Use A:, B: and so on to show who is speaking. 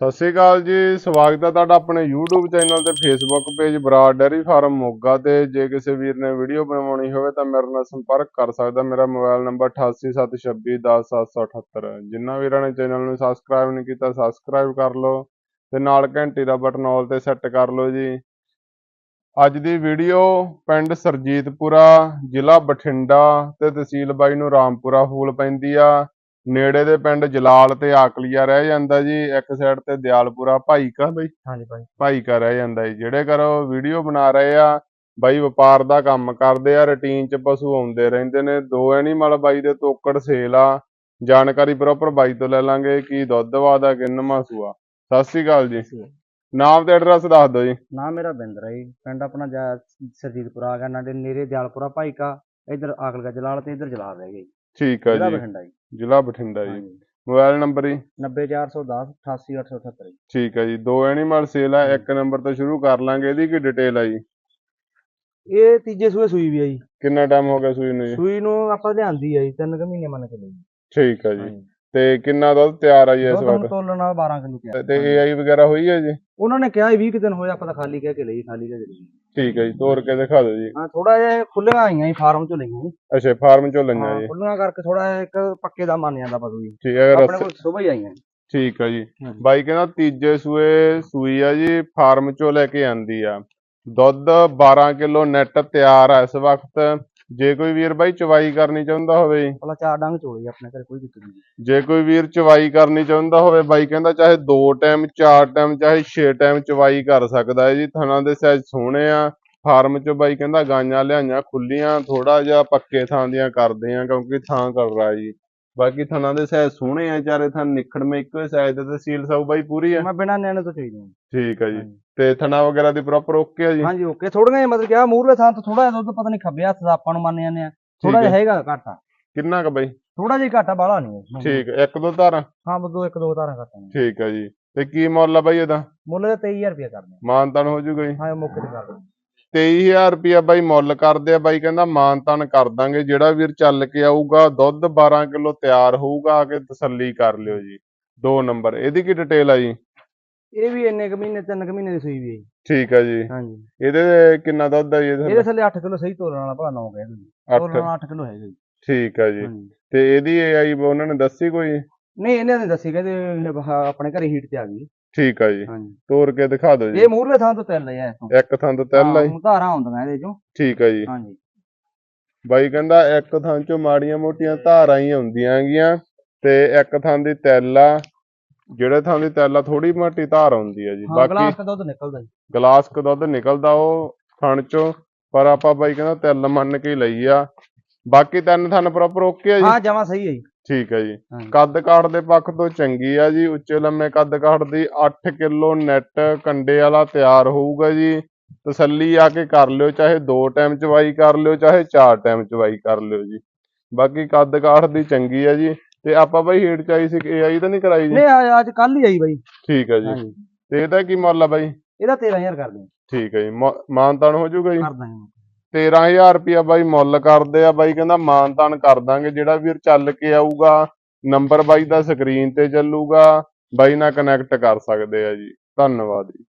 A: ਸਤਿ ਸ਼੍ਰੀ ਅਕਾਲ ਜੀ, ਸਵਾਗਤ ਹੈ ਤੁਹਾਡਾ ਆਪਣੇ YouTube ਚੈਨਲ ਤੇ Facebook page Brar dairy farm Moga ਤੇ। ਜੇ ਕਿਸੇ ਵੀਰ ਨੇ ਵੀਡੀਓ ਬਣਵਾਉਣੀ ਹੋਵੇ ਤਾਂ ਮੇਰੇ ਨਾਲ ਸੰਪਰਕ ਕਰ ਸਕਦਾ ਮੇਰਾ ਮੋਬਾਈਲ ਨੰਬਰ 8876210778 ਜਿਨ੍ਹਾਂ ਵੀਰਾਂ ਨੇ ਚੈਨਲ ਨੂੰ ਸਬਸਕ੍ਰਾਈਬ ਨਹੀਂ ਕੀਤਾ ਸਬਸਕ੍ਰਾਈਬ ਕਰ ਲਓ ਤੇ ਨਾਲ ਘੰਟੀ ਦਾ ਬਟਨ ਆਲ ਤੇ ਸੈੱਟ ਕਰ ਲਓ ਜੀ। ਅੱਜ ਦੀ ਵੀਡੀਓ ਪਿੰਡ ਸਰਜੀਤਪੁਰਾ, ਜ਼ਿਲ੍ਹਾ ਬਠਿੰਡਾ ਤੇ ਤਹਿਸੀਲ ਬਾਈ ਨੂੰ ਰਾਮਪੁਰਾ ਫੂਲ ਪੈਂਦੀ ਆ। ਨੇੜੇ ਦੇ ਪਿੰਡ ਜਲਾਲ ਤੇ ਆਕਲੀਆ ਰਹਿ ਜਾਂਦਾ ਜੀ ਇੱਕ ਸਾਈਡ ਤੇ ਦਿਆਲਪੁਰਾ ਭਾਈਕਾ ਬਈ।
B: ਹਾਂਜੀ ਭਾਈ।
A: ਭਾਈਕਾ ਰਹਿ ਜਾਂਦਾ ਜੀ ਜਿਹੜੇ ਕਰੋ ਵੀਡੀਓ ਬਣਾ ਰਹੇ ਆ ਬਾਈ ਵਪਾਰ ਦਾ ਕੰਮ ਕਰਦੇ ਆ ਰੁਟੀਨ ਚ ਪਸ਼ੂ ਆਉਂਦੇ ਰਹਿੰਦੇ ਨੇ ਦੋ ਐਨੀਮਲ ਬਾਈ ਦੇ ਤੋਕੜ ਸੇਲ ਆ। ਜਾਣਕਾਰੀ ਪ੍ਰੋਪਰ ਬਾਈ ਤੋਂ ਲੈ ਲਾਂਗੇ ਕੀ ਦੁੱਧ ਵਾਦਾ ਕਿੰਨਵਾਂ ਸੂਆ ਸਤਿ ਸ੍ਰੀ ਅਕਾਲ ਜੀ। ਨਾਮ ਤੇ ਐਡਰੈਸ ਦੱਸ ਦਿਓ ਜੀ।
B: ਨਾਮ ਮੇਰਾ ਬਿੰਦਰ ਹੈ ਜੀ ਪਿੰਡ ਆਪਣਾ ਜਾ- ਸਰਜੀਤਪੁਰਾ ਆ ਗਿਆ ਨਾਲੇ ਨੇੜੇ ਦਿਆਲਪੁਰਾ ਭਾਈਕਾ ਇਧਰ ਆਕਲਗਾ ਜਲਾਲ ਤੇ ਇਧਰ ਜਲਾਲ ਰਹਿ ਗਏ
A: ਠੀਕ ਆ
B: ਜ਼ਿਲ੍ਹਾ
A: ਜੀ।
B: ਬਠਿੰਡਾ ਜੀ।
A: ਜ਼ਿਲ੍ਹਾ ਬਠਿੰਡਾ ਜੀ।
B: ਹਾਂਜੀ।
A: ਮੋਬਾਈਲ ਨੰਬਰ ਜੀ?
B: 90410 88878 ਜੀ।
A: ਠੀਕ ਆ ਜੀ। ਦੋ ਐਨੀਮਲ ਸੇਲ ਆ ਇੱਕ ਨੰਬਰ ਤੋਂ ਸ਼ੁਰੂ ਕਰ ਲਾਂਗੇ। ਇਹਦੀ ਕੀ ਡਿਟੇਲ ਆ ਜੀ?
B: ਇਹ ਤੀਜੇ ਸੂਏ ਸੂਈ ਵੀ ਆ ਜੀ।
A: ਕਿੰਨਾ ਟਾਈਮ ਹੋ ਗਿਆ ਸੂਈ ਨੂੰ ਜੀ?
B: ਸੂਈ ਨੂੰ ਆਪਾਂ ਲਿਆਂਦੀ ਆ ਜੀ ਤਿੰਨ ਕੁ ਮਹੀਨੇ ਮੰਨ ਕੇ ਲਈ
A: ਠੀਕ ਆ ਜੀ। ਤੇ ਕਿੰਨਾ ਦੁੱਧ ਤਿਆਰ ਆ ਜੀ ਇਸ
B: ਦੁੱਧ
A: ਵਕਤ?
B: ਤੋਲਣ ਨਾਲ 12 ਕਿਲੋ ਕਿਹਾ
A: ਤੇ ਏਆਈ ਵਗੈਰਾ ਹੋਈ ਹੈ ਜੀ?
B: ਉਹਨਾਂ ਨੇ ਕਿਹਾ 20 ਦਿਨ ਹੋਏ ਆਪਾਂ ਤਾਂ ਖਾਲੀ ਕਹਿ ਕੇ ਲਈ ਖਾਲੀ ਕਹਿ ਕੇ ਲਈ।
A: ਠੀਕ ਹੈ ਜੀ ਤੋੜ ਕੇ ਦਿਖਾ ਦਿਓ ਜੀ।
B: ਹਾਂ ਥੋੜਾ ਜਿਹਾ ਖੁੱਲੀਆਂ ਆਈਆਂ ਜੀ ਫਾਰਮ ਚੋਂ ਲਈਆਂ ਜੀ।
A: ਅੱਛਾ ਫਾਰਮ ਚੋਂ ਲਈਆਂ ਜੀ।
B: ਖੁੱਲੀਆਂ ਕਰਕੇ ਥੋੜਾ ਜਿਹਾ ਇੱਕ ਪੱਕੇ ਦਾ ਮੰਨ ਜਾਂਦਾ ਪਸ਼ੂ ਜੀ।
A: ਠੀਕ ਹੈ
B: ਆਪਣੇ ਕੋਲ ਸੁਬਹ ਹੀ ਆਈਆਂ।
A: ਠੀਕ ਹੈ ਜੀ। ਬਾਈ ਕਹਿੰਦਾ ਤੀਜੇ ਸੂਏ ਸੂਈ ਆ ਜੀ ਫਾਰਮ ਚੋਂ ਲੈ ਕੇ ਆਂਦੀ ਆ। ਦੁੱਧ 12 ਕਿਲੋ ਨੈਟ ਤਿਆਰ ਆ ਇਸ ਵਕਤ। ਜੇ ਕੋਈ ਵੀਰ ਬਾਈ ਚਵਾਈ ਕਰਨੀ ਚਾਹੁੰਦਾ ਹੋਵੇ
B: ਪਹਿਲਾਂ ਚਾਰ ਡੰਗ ਚੋਲੀ ਆਪਣੇ ਘਰੇ ਕੋਈ ਦਿੱਕਤ ਨਹੀਂ
A: ਜੇ। ਕੋਈ ਵੀਰ ਚਵਾਈ ਕਰਨੀ ਚਾਹੁੰਦਾ ਹੋਵੇ ਬਾਈ ਕਹਿੰਦਾ ਚਾਹੇ 2 ਟਾਈਮ 4 ਟਾਈਮ ਚਾਹੇ 6 ਟਾਈਮ ਚਵਾਈ ਕਰ ਸਕਦਾ ਹੈ ਜੀ। ਥਣਾ ਦੇ ਸਾਈਜ਼ ਸੋਹਣੇ ਆ। ਫਾਰਮ ਚ ਬਾਈ ਕਹਿੰਦਾ ਗਾਈਆਂ ਲਿਆਈਆਂ ਖੁੱਲੀਆਂ ਥੋੜਾ ਜਿਹਾ ਪੱਕੇ ਥਾਂ ਦੀਆਂ ਕਰਦੇ ਆ ਕਿਉਂਕਿ ਥਾਂ ਕਰ ਰਹਾ ਜੀ। ਬਾਕੀ ਥਣਾ ਦੇ ਸਾਈਜ਼ ਸੋਹਣੇ ਆ ਚਾਰੇ ਥਾਂ ਨਿਖੜਵੇਂ ਇੱਕੋ ਸਾਈਜ਼ ਦੇ ਤੇ ਸੀਲ ਸਾਊ ਬਾਈ ਪੂਰੀ ਆ।
B: ਮੈਂ ਬਿਨਾਂ ਨਿਆਣੇ ਤੋਂ ਚਾਹੀਦੀ
A: ਠੀਕ ਆ ਜੀ। ਤੇ ਥਣਾ ਵਗੈਰਾ ਦੀ ਪ੍ਰੋਪਰ ਓਕੇ ਆ ਜੀ?
B: ਹਾਂਜੀ ਓਕੇ ਥੋੜੀਆਂ ਜਿਹਾ ਮਤਲਬ ਕਿ ਆ ਮੂਰਲੇ ਥਾਂ ਤੋਂ ਥੋੜਾ ਜਿਹਾ ਦੁੱਧ ਪਤਾ ਨਹੀਂ ਖੱਬੇ ਹੱਥ ਦਾ ਆਪਾਂ ਨੂੰ ਮੰਨ ਜਾਂਦੇ ਆ। ਥੋੜਾ ਜਿਹਾ। ਹੈਗਾ ਘਾਟਾ
A: ਕਿੰਨਾ ਕ ਬਾਈ?
B: ਥੋੜਾ ਜਿਹਾ ਘਾਟਾ ਬਾਲਾ ਨਹੀਂ
A: ਠੀਕ ਇੱਕ ਦੋ ਧਾਰਾਂ?
B: ਹਾਂ ਬਦੋ ਇੱਕ ਦੋ ਧਾਰਾਂ ਘਾਟਾ
A: ਠੀਕ ਆ ਜੀ। ਤੇ ਕੀ ਮੁੱਲ ਆ ਬਾਈ ਇਹਦਾ?
B: ਮੁੱਲ ਦਾ 23000 ਰੁਪਏ ਕਰਦੇ
A: ਮਾਨਤਾਨ ਹੋ ਜੂਗਾ ਜੀ।
B: ਹਾਂ ਮੌਕੇ ਤੇ ਕਰਦੇ
A: 23000 ਰੁਪਿਆ ਬਾਈ ਮੁੱਲ ਕਰਦੇ ਆ ਬਾਈ ਕਹਿੰਦਾ ਮਾਨਤਾਨ ਕਰ ਦਾਂਗੇ ਜਿਹੜਾ ਵੀਰ ਚੱਲ ਕੇ ਆਊਗਾ ਦੁੱਧ 12 ਕਿਲੋ ਤਿਆਰ ਹੋਊਗਾ ਆ ਕੇ ਤਸੱਲੀ ਕਰ ਲਿਓ ਜੀ। ਦੋ ਨੰਬਰ ਇਹਦੀ ਕੀ ਡਿਟੇਲ ਆ ਜੀ?
B: ਇਹ ਵੀ ਇੰਨੇ ਕੁ ਮਹੀਨੇ ਤਿੰਨ ਕੁ ਮਹੀਨੇ ਦੀ ਸੂਈ ਵੀ ਹੈ ਜੀ।
A: ਠੀਕ ਆ ਜੀ।
B: ਹਾਂਜੀ।
A: ਇਹਦੇ ਕਿੰਨਾ ਦੁੱਧ ਆ ਜੀ
B: ਇਹਦੇ
A: ਇਹਦੇ
B: ਥੱਲੇ? 8 ਕਿਲੋ ਸਹੀ ਤੋਲਣ ਵਾਲਾ ਭਲਾ 9 ਕਹਿ ਦਿੰਦੇ ਤੋਲਣ
A: 8
B: ਵਾਲਾ 8 ਕਿਲੋ ਹੈਗਾ ਜੀ।
A: ਠੀਕ ਆ ਜੀ।
B: ਹਾਂਜੀ।
A: ਤੇ ਇਹਦੀ AI ਉਹਨਾਂ ਨੇ ਦੱਸੀ ਕੋਈ?
B: ਨਹੀਂ ਇਹਨੇ ਨਹੀਂ ਦੱਸੀ ਕਹਿੰਦੇ ਆਹ ਆਪਣੇ ਘਰੇ ਹੀਟ ਤੇ ਆ ਗਈ।
A: ਠੀਕ ਆ ਜੀ।
B: ਹਾਂਜੀ।
A: ਤੋੜ ਕੇ ਦਿਖਾ ਦਿਓ ਜੀ।
B: ਇਹ ਮੂਰਲੇ ਥਾਂ ਤੋਂ ਤਿੰਨ ਲਿਆ ਇਥੋਂ।
A: ਇੱਕ ਥਾਂ ਤੋਂ ਤਿੰਨ ਆ ਜੀ
B: ਧਾਰਾਂ ਆਉਂਦੀਆਂ ਇਹਦੇ ਚੋਂ।
A: ਠੀਕ ਆ ਜੀ।
B: ਹਾਂਜੀ।
A: ਬਾਈ ਕਹਿੰਦਾ ਇੱਕ ਥਾਂ ਚੋਂ ਮਾੜੀਆਂ ਮੋਟੀਆਂ ਧਾਰਾਂ ਹੀ ਆਉਂਦੀਆਂ ਹੈਗੀਆਂ ਤੇ ਇੱਕ ਥਾਂ ਦੀ ਤੈਲ ਆ। ਜਿਹੜੇ ਥਾਂ ਦੀ ਤੈਲ ਆ ਥੋੜੀ ਮੋਟੀ ਧਾਰ ਆਉਂਦੀ ਆ ਜੀ।
B: ਹਾਂ
A: ਬਾਕੀ
B: ਗਲਾਸ ਤੇ ਦੁੱਧ ਨਿਕਲਦਾ ਜੀ।
A: ਗਲਾਸ ਕ ਦੁੱਧ ਨਿਕਲਦਾ ਉਹ ਥਣ ਚੋਂ ਪਰ ਆਪਾਂ ਬਾਈ ਕਹਿੰਦਾ ਤੈਲ ਮੰਨ ਕੇ ਹੀ ਲਈ ਆ। ਬਾਕੀ ਤਿੰਨ ਥਣ ਪ੍ਰੋਪਰ ਓਕੇ ਆ ਜੀ।
B: ਹਾਂ ਜਮਾ ਸਹੀ ਹੈ ਜੀ।
A: ਠੀਕ ਹੈ ਜੀ। ਕੱਦ ਕਾਠ ਦੇ ਪੱਖ ਤੋਂ ਚੰਗੀ ਆ ਜੀ। ਉੱਚੇ ਲੰਮੇ ਕੱਦ ਕਾਠ ਦੀ 8 ਕਿਲੋ ਨੈਟ ਕੰਡੇ ਵਾਲਾ ਤਿਆਰ ਹੋਊਗਾ ਜੀ। ਤਸੱਲੀ ਆ ਕੇ ਕਰ ਲਿਓ ਚਾਹੇ 2 ਟਾਈਮ ਚਵਾਈ ਕਰ ਲਿਓ ਚਾਹੇ 4 ਟਾਈਮ ਚਵਾਈ ਕਰ ਲਿਓ ਜੀ। ਬਾਕੀ ਕੱਦ ਕਾਠ ਦੀ ਚੰਗੀ ਆ ਜੀ। ਤੇ ਆਪਾਂ ਬਾਈ ਹੀਟ ਚਾਈ ਸੀ ਏਆਈ ਤਾਂ ਨਹੀਂ ਕਰਾਈ ਜੀ?
B: ਨਹੀਂ ਅੱਜ ਕੱਲ ਹੀ ਆਈ ਬਾਈ।
A: ਠੀਕ ਹੈ ਜੀ। ਤੇ ਇਹਦਾ ਕੀ ਮੁੱਲ ਆ ਬਾਈ?
B: ਇਹਦਾ 13000 ਕਰਦੇ ਹਾਂ
A: ਠੀਕ ਹੈ ਜੀ। ਮਾਨਤਾਨ ਹੋ ਜਾਊਗਾ ਜੀ?
B: ਕਰ ਦਾਂਗੇ।
A: 13000 ਰੁਪਿਆ ਬਾਈ ਮੁੱਲ ਕਰਦੇ ਆ, ਬਾਈ ਕਹਿੰਦਾ ਮਾਨਤਾਨ ਕਰ ਦਾਂਗੇ, ਜਿਹੜਾ ਵੀਰ ਚੱਲ ਕੇ ਆਊਗਾ ਨੰਬਰ ਬਾਈ ਦਾ ਸਕਰੀਨ ਤੇ ਚੱਲੂਗਾ, ਬਾਈ ਨਾਲ ਕਨੈਕਟ ਕਰ ਸਕਦੇ ਆ ਜੀ। ਧੰਨਵਾਦ ਜੀ।